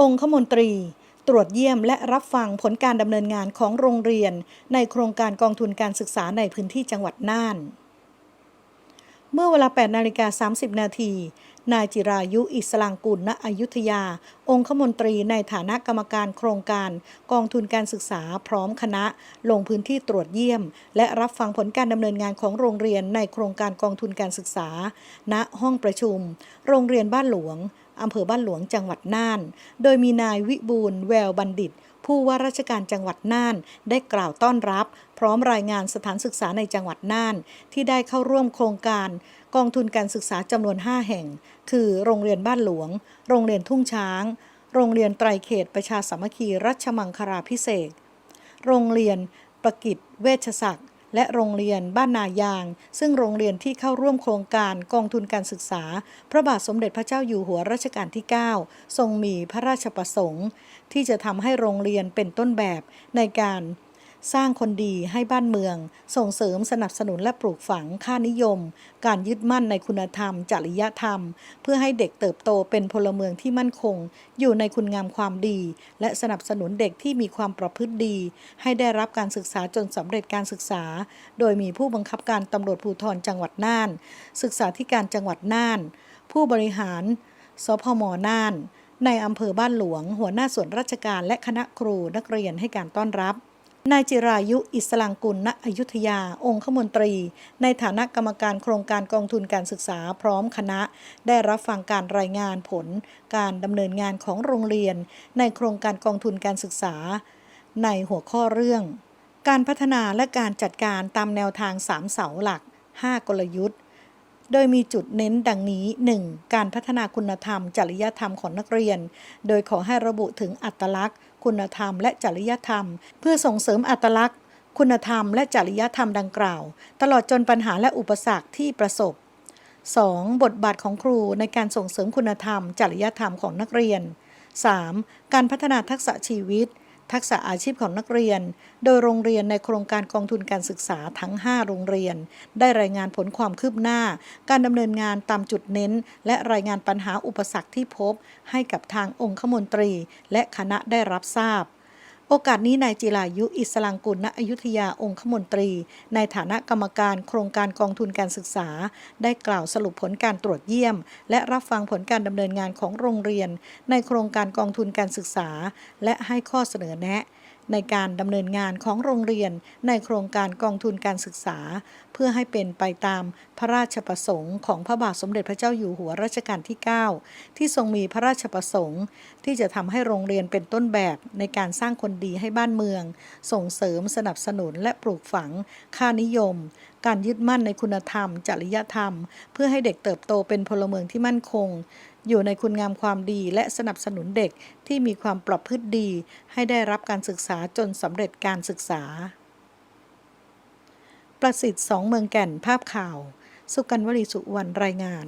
องคมนตรี ตรวจเยี่ยมและรับฟังผลการดำเนินงานของโรงเรียน ในโครงการกองทุนการศึกษาในพื้นที่จังหวัดน่าน เมื่อเวลา 8 นาฬิกา 30 นาที นายจิรายุอิสลางกุลณอยุธยา องคมนตรีในฐานะกรรมการโครงการ กองทุนการศึกษาพร้อมคณะ ลงพื้นที่ตรวจเยี่ยม และรับฟังผลการดำเนินงานของโรงเรียนในโครงการกองทุนการศึกษา ณห้องประชุม โรงเรียนบ้านหลวง อำเภอบ้านหลวงจังหวัดน่าน โดยมีนายวิบูลแววบัณฑิต ผู้ว่าราชการจังหวัดน่าน ได้กล่าวต้อนรับ พร้อมรายงานสถานศึกษาในจังหวัดน่าน ที่ได้เข้าร่วมโครงการ กองทุนการศึกษาจำนวน 5 แห่ง คือ โรงเรียนบ้านหลวง โรงเรียนทุ่งช้าง โรงเรียนไตรเขตประชาสามัคคีรัชมังคลาพิเศษ โรงเรียนประกิตเวชศักดิ์ และโรงเรียนบ้านนายาง ซึ่งโรงเรียนที่เข้าร่วมโครงการกองทุนการศึกษา พระบาทสมเด็จพระเจ้าอยู่หัวรัชกาลที่ 9 ทรงมีพระราชประสงค์ ที่จะทำให้โรงเรียนเป็นต้นแบบในการ สร้างคนดีให้บ้านเมือง ส่งเสริมสนับสนุนและปลูกฝังค่านิยม การยึดมั่นในคุณธรรม จริยธรรม เพื่อให้เด็กเติบโตเป็นพลเมืองที่มั่นคง อยู่ในคุณงามความดี และสนับสนุนเด็กที่มีความประพฤติดี ให้ได้รับการศึกษาจนสำเร็จการศึกษา โดยมีผู้บังคับการตำรวจภูธรจังหวัดน่าน ศึกษาธิการจังหวัดน่าน ผู้บริหารสพมน่านในอำเภอบ้านหลวง หัวหน้าส่วนราชการและคณะครูนักเรียนให้การต้อนรับ นายจิรายุ อิสลางกุล ณ อยุธยา องคมนตรี ในฐานะกรรมการโครงการกองทุนการศึกษาพร้อมคณะ ได้รับฟังการรายงานผล การดำเนินงานของโรงเรียน ในโครงการกองทุนการศึกษา ในหัวข้อเรื่อง การพัฒนาและการจัดการตามแนวทาง3เสาหลัก 5 กลยุทธ์ โดยมีจุดเน้นดังนี้ 1. การพัฒนาคุณธรรม จริยธรรมของนักเรียน โดยขอให้ระบุถึงอัตลักษณ์ คุณธรรมและจริยธรรม เพื่อส่งเสริมอัตลักษณ์ คุณธรรมและจริยธรรมดังกล่าว ตลอดจนปัญหาและอุปสรรคที่ประสบ 2. บทบาทของครูในการส่งเสริมคุณธรรม จริยธรรมของนักเรียน 3. การพัฒนาทักษะชีวิต ทักษะอาชีพของนักเรียน โดยโรงเรียนในโครงการกองทุนการศึกษาทั้ง 5 โรงเรียน ได้รายงานผลความคืบหน้า การดำเนินงานตามจุดเน้น และรายงานปัญหาอุปสรรคที่พบ ให้กับทางองคมนตรี และคณะได้รับทราบ โอกาสนี้นายจิรายุอิสลางกุลณอยุธยาองคมนตรี ในฐานะกรรมการโครงการกองทุนการศึกษา ได้กล่าวสรุปผลการตรวจเยี่ยม และรับฟังผลการดำเนินงานของโรงเรียน ในโครงการกองทุนการศึกษา และให้ข้อเสนอแนะ ในการดำเนินงานของโรงเรียนในโครงการกองทุนการศึกษา เพื่อให้เป็นไปตามพระราชประสงค์ของพระบาทสมเด็จพระเจ้าอยู่หัวรัชกาลที่ 9 ที่ทรงมีพระราชประสงค์ ที่จะทำให้โรงเรียนเป็นต้นแบบในการสร้างคนดีให้บ้านเมือง ส่งเสริมสนับสนุนและปลูกฝังค่านิยม การยึดมั่นในคุณธรรม จริยธรรม เพื่อให้เด็กเติบโตเป็นพลเมืองที่มั่นคง อยู่ในคุณงามความดีและสนับสนุนเด็กที่มีความปรับพฤติดี ให้ได้รับการศึกษาจนสำเร็จการศึกษา ประสิทธิ์สองเมืองแก่นภาพข่าว สุกันวลีสุวรรณรายงาน